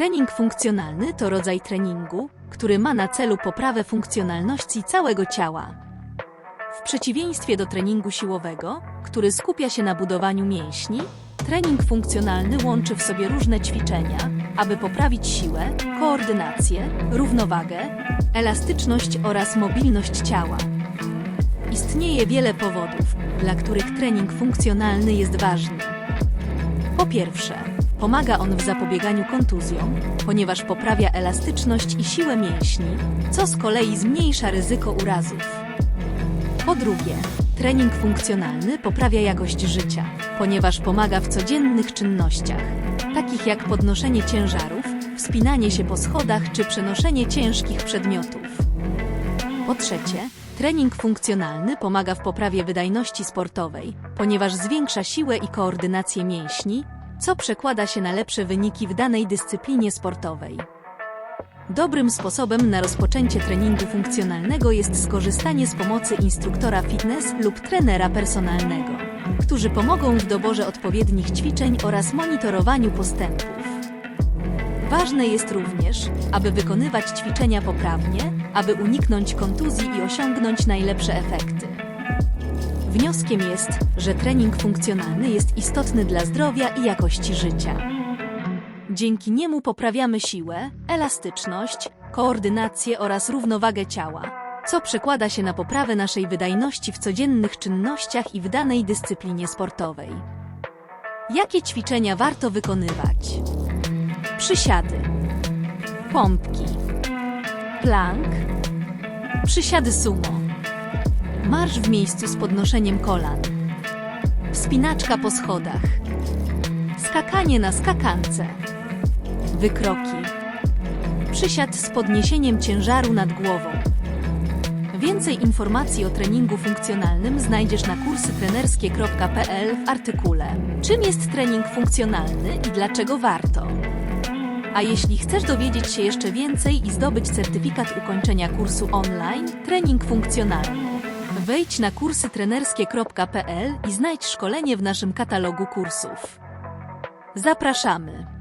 Trening funkcjonalny to rodzaj treningu, który ma na celu poprawę funkcjonalności całego ciała. W przeciwieństwie do treningu siłowego, który skupia się na budowaniu mięśni, trening funkcjonalny łączy w sobie różne ćwiczenia, aby poprawić siłę, koordynację, równowagę, elastyczność oraz mobilność ciała. Istnieje wiele powodów, dla których trening funkcjonalny jest ważny. Po pierwsze, pomaga on w zapobieganiu kontuzjom, ponieważ poprawia elastyczność i siłę mięśni, co z kolei zmniejsza ryzyko urazów. Po drugie, trening funkcjonalny poprawia jakość życia, ponieważ pomaga w codziennych czynnościach, takich jak podnoszenie ciężarów, wspinanie się po schodach czy przenoszenie ciężkich przedmiotów. Po trzecie, trening funkcjonalny pomaga w poprawie wydajności sportowej, ponieważ zwiększa siłę i koordynację mięśni, co przekłada się na lepsze wyniki w danej dyscyplinie sportowej. Dobrym sposobem na rozpoczęcie treningu funkcjonalnego jest skorzystanie z pomocy instruktora fitness lub trenera personalnego, którzy pomogą w doborze odpowiednich ćwiczeń oraz monitorowaniu postępów. Ważne jest również, aby wykonywać ćwiczenia poprawnie, aby uniknąć kontuzji i osiągnąć najlepsze efekty. Wnioskiem jest, że trening funkcjonalny jest istotny dla zdrowia i jakości życia. Dzięki niemu poprawiamy siłę, elastyczność, koordynację oraz równowagę ciała, co przekłada się na poprawę naszej wydajności w codziennych czynnościach i w danej dyscyplinie sportowej. Jakie ćwiczenia warto wykonywać? Przysiady, pompki, plank, przysiady sumo, marsz w miejscu z podnoszeniem kolan, wspinaczka po schodach, skakanie na skakance, wykroki, przysiad z podniesieniem ciężaru nad głową. Więcej informacji o treningu funkcjonalnym znajdziesz na kursytrenerskie.pl w artykule Czym jest trening funkcjonalny i dlaczego warto? A jeśli chcesz dowiedzieć się jeszcze więcej i zdobyć certyfikat ukończenia kursu online Trening funkcjonalny, wejdź na kursytrenerskie.pl i znajdź szkolenie w naszym katalogu kursów. Zapraszamy!